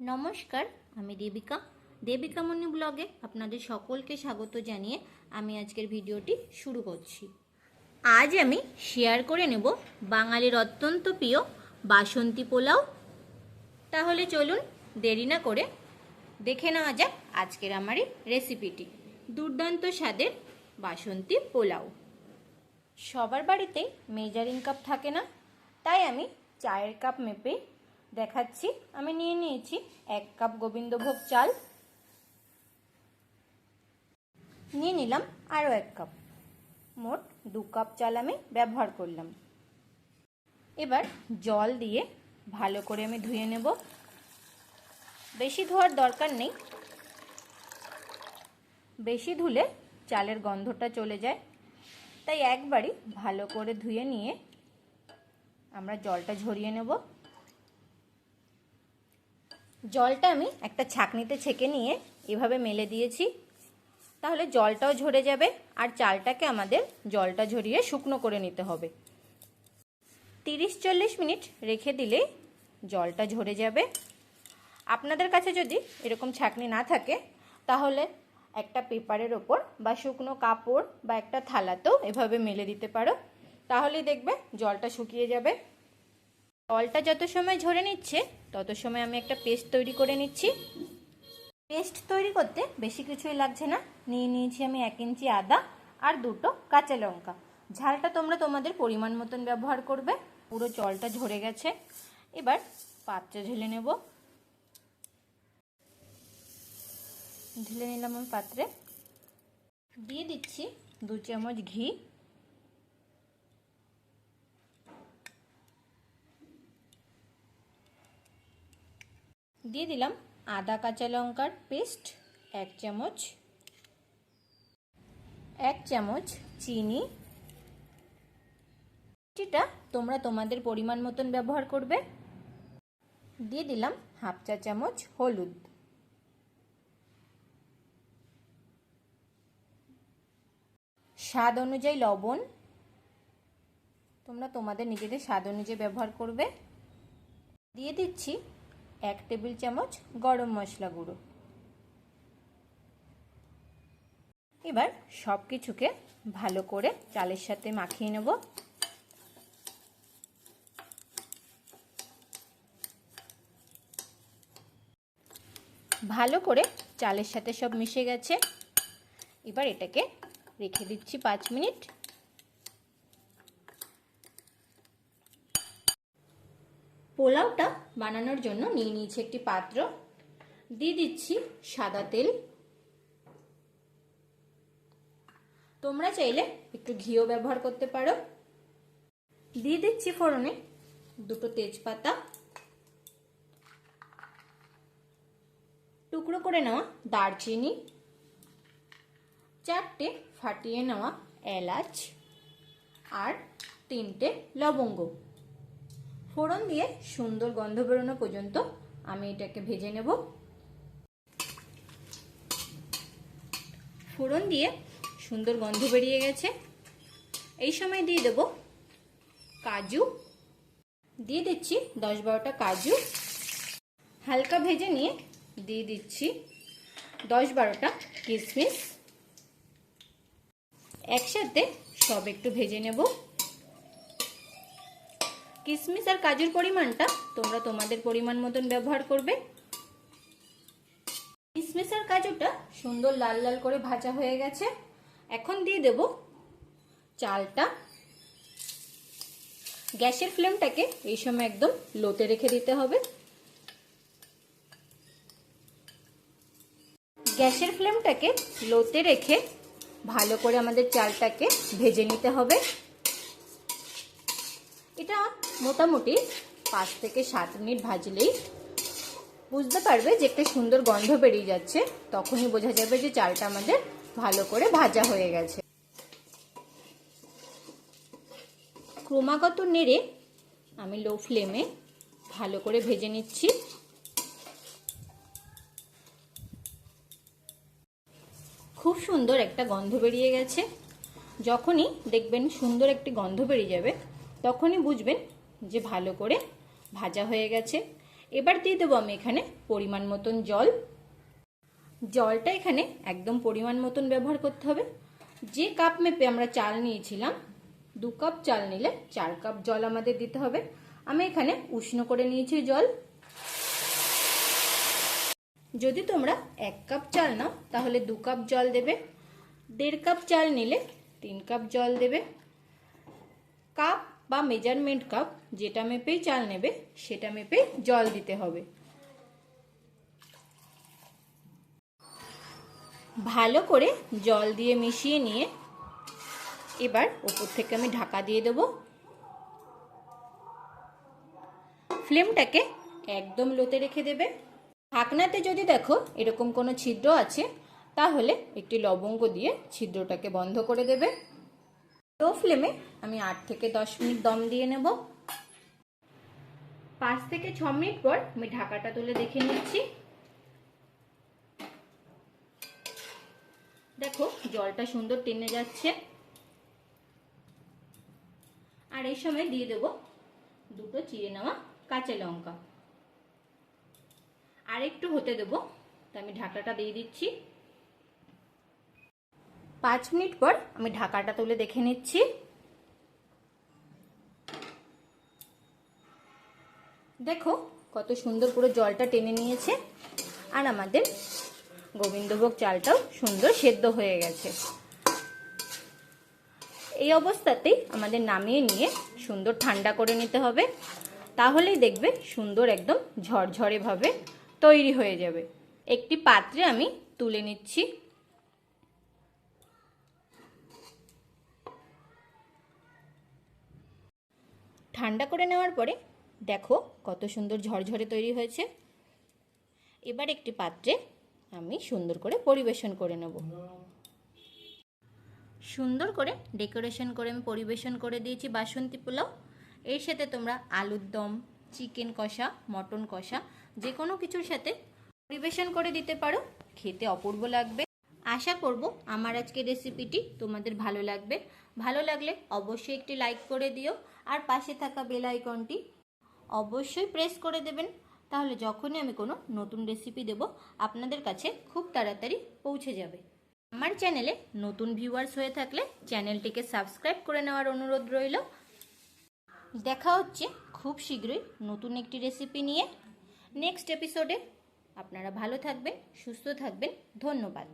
নমস্কার, আমি দেবিকা। দেবিকা মনি ব্লগে আপনাদের সকলকে স্বাগত জানিয়ে আমি আজকের ভিডিওটি শুরু করছি। আজ আমি শেয়ার করে নেব বাঙালির অত্যন্ত প্রিয় বাসন্তী পোলাও। তাহলে চলুন দেরি না করে দেখে নেওয়া যাক আজকের আমার এই রেসিপিটি। দুর্দান্ত স্বাদের বাসন্তী পোলাও। সবার বাড়িতেই মেজারিং কাপ থাকে না, তাই আমি চায়ের কাপ মেপে দেখাচ্ছি। আমি নিয়ে নিয়েছি এক কাপ গোবিন্দভোগ চাল। নিয়ে নিলাম আরও এক কাপ। মোট দু কাপ চাল আমি ব্যবহার করলাম। এবার জল দিয়ে ভালো করে আমি ধুয়ে নেব। বেশি ধোয়ার দরকার নেই। বেশি ধুলে চালের গন্ধটা চলে যায়। তাই একবারই ভালো করে ধুয়ে নিয়ে আমরা জলটা ঝরিয়ে নেব। জলটা আমি একটা ছাকনিতে ছেঁকে নিয়ে এভাবে মেলে দিয়েছি। তাহলে জলটাও ঝরে যাবে আর চালটাকে আমাদের জলটা ঝরিয়ে শুকনো করে নিতে হবে। তিরিশ চল্লিশ মিনিট রেখে দিলে জলটা ঝরে যাবে। আপনাদের কাছে যদি এরকম ছাকনি না থাকে, তাহলে একটা পেপারের ওপর বা শুকনো কাপড় বা একটা থালাতেও এভাবে মেলে দিতে পারো। তাহলেই দেখবে জলটা শুকিয়ে যাবে। জলটা যত সময় ঝরে নিচ্ছে, তত সময় আমি একটা পেস্ট তৈরি করে নিচ্ছি। পেস্ট তৈরি করতে বেশি কিছুই লাগছে না। নিয়ে নিয়েছি আমি এক ইঞ্চি আদা আর দুটো কাঁচা লঙ্কা। ঝালটা তোমরা তোমাদের পরিমাণ মতন ব্যবহার করবে। পুরো জলটা ঝরে গেছে। এবার পাত্রে ঢেলে নেব। ঢেলে নিলাম আমি পাত্রে। দিয়ে দিচ্ছি দু চামচ ঘি। দিয়ে দিলাম আদা, কাঁচা লঙ্কার পেস্ট, এক চামচ। এক চামচ চিনি। চিটা তোমরা তোমাদের পরিমাণ মতন ব্যবহার করবে। দিয়ে দিলাম হাফ চা চামচ হলুদ। স্বাদ অনুযায়ী লবণ। তোমরা তোমাদের নিজেদের স্বাদ অনুযায়ী ব্যবহার করবে। দিয়ে দিচ্ছি এক টেবিল চামচ গরম মশলা গুঁড়ো। এবার সব কিছুকে ভালো করে চালের সাথে মাখিয়ে নেব। ভালো করে চালের সাথে সব মিশে গেছে। এবার এটাকে রেখে দিচ্ছি পাঁচ মিনিট। পোলাওটা বানানোর জন্য নিয়ে নিয়েছি একটি পাত্র। দিয়ে দিচ্ছি সাদা তেল। তোমরা চাইলে একটু ঘিও ব্যবহার করতে পারো। দিয়ে দিচ্ছি ফোড়নে দুটো তেজপাতা। টুকরো করে নেওয়া দারচিনি। চারটে ফাটিয়ে নেওয়া এলাচ। আর তিনটে লবঙ্গ। ফোড়ন দিয়ে সুন্দর গন্ধ বেরোনো পর্যন্ত আমি এটাকে ভেজে নেব। ফোড়ন দিয়ে সুন্দর গন্ধ বেরিয়ে গেছে। এই সময় দিয়ে দেব কাজু। দিয়ে দিচ্ছি দশ বারোটা কাজু। হালকা ভেজে নিয়ে দিয়ে দিচ্ছি দশ বারোটা কিশমিশ। একসাথে সব একটু ভেজে নেব। কিশমিশ আর কাজুর পরিমাণটা তোমরা তোমাদের পরিমাণ মতন ব্যবহার করবে। কিশমিশ আর কাজুটা সুন্দর লাল লাল করে ভাজা হয়ে গেছে। এখন দিয়ে দেব চালটা। গ্যাসের ফ্লেমটাকে এই সময় একদম লোতে রেখে দিতে হবে। গ্যাসের ফ্লেমটাকে লোতে রেখে ভালো করে আমাদের চালটাকে ভেজে নিতে হবে। এটা মোটামুটি পাঁচ থেকে সাত মিনিট ভাজলেই বুঝতে পারবে যে একটা সুন্দর গন্ধ বেরিয়ে যাচ্ছে। তখনই বোঝা যাবে যে চালটা আমাদের ভালো করে ভাজা হয়ে গেছে। ক্রমাগত নেড়ে আমি লো ফ্লেমে ভালো করে ভেজে নিচ্ছি। খুব সুন্দর একটা গন্ধ বেরিয়ে গেছে। যখনই দেখবেন সুন্দর একটি গন্ধ বেরিয়ে যাবে তখনই বুঝবেন যে ভালো করে ভাজা হয়ে গেছে। এবার দিয়ে দেবো আমি এখানে পরিমাণ মতন জল। জলটা এখানে একদম পরিমাণ মতন ব্যবহার করতে হবে। যে কাপ মেপে আমরা চাল নিয়েছিলাম, দু কাপ চাল নিলে চার কাপ জল আমাদের দিতে হবে। আমি এখানে উষ্ণ করে নিয়েছি জল। যদি তোমরা এক কাপ চাল নাও, তাহলে দু কাপ জল দেবে। দেড় কাপ চাল নিলে তিন কাপ জল দেবে। কাপ বা মেজারমেন্ট কাপ যেটা মেপেই চাল নেবে, সেটা মেপেই জল দিতে হবে। ভালো করে জল দিয়ে মিশিয়ে নিয়ে এবার ওপর থেকে আমি ঢাকা দিয়ে দেব। ফ্লেমটাকে একদম লোতে রেখে দেবে। ঢাকনাতে যদি দেখো এরকম কোনো ছিদ্র আছে, তাহলে একটি লবঙ্গ দিয়ে ছিদ্রটাকে বন্ধ করে দেবে। লো ফ্লেমে আমি আট থেকে দশ মিনিট দম দিয়ে নেব। পাঁচ থেকে ছ মিনিট পর আমি ঢাকাটা তুলে দেখে নিচ্ছি। দেখো, জলটা সুন্দর টেনে যাচ্ছে। আর এই সময় দিয়ে দেব দুটো চিড়ে নেওয়া কাঁচা লঙ্কা। আর একটু হতে দেব, তা আমি ঢাকাটা দিয়ে দিচ্ছি। পাঁচ মিনিট পর আমি ঢাকাটা তুলে দেখে নিচ্ছি। দেখো, কত সুন্দর পুরো জলটা টেনে নিয়েছে। আর আমাদের গোবিন্দভোগ চালটাও সুন্দর সেদ্ধ হয়ে গেছে। এই অবস্থাতেই আমাদের নামিয়ে নিয়ে সুন্দর ঠান্ডা করে নিতে হবে। তাহলেই দেখবে সুন্দর একদম ঝরঝরেভাবে তৈরি হয়ে যাবে। একটি পাত্রে আমি তুলে নিচ্ছি। ঠান্ডা করে নেওয়ার পরে দেখো কত সুন্দর ঝরঝরে তৈরি হয়েছে। এবার একটি পাত্রে আমি সুন্দর করে পরিবেশন করে নেব। সুন্দর করে ডেকোরেশন করে আমি পরিবেশন করে দিয়েছি বাসন্তী পোলাও। এর সাথে তোমরা আলুর দম, চিকেন কষা, মটন কষা যে কোনো কিছুর সাথে পরিবেশন করে দিতে পারো। খেতে অপূর্ব লাগবে। আশা করব আমার আজকে রেসিপিটি তোমাদের ভালো লাগবে। ভালো লাগলে অবশ্যই একটি লাইক করে দিও আর পাশে থাকা বেল আইকনটি অবশ্যই প্রেস করে দেবেন। তাহলে যখনই আমি কোনো নতুন রেসিপি দেব, আপনাদের কাছে খুব তাড়াতাড়ি পৌঁছে যাবে। আমার চ্যানেলে নতুন ভিউয়ার্স হয়ে থাকলে চ্যানেলটিকে সাবস্ক্রাইব করে নেওয়ার অনুরোধ রইল। দেখা হচ্ছে খুব শীঘ্রই নতুন একটি রেসিপি নিয়ে। নেক্সট এপিসোডে আপনারা ভালো থাকবেন, সুস্থ থাকবেন। ধন্যবাদ।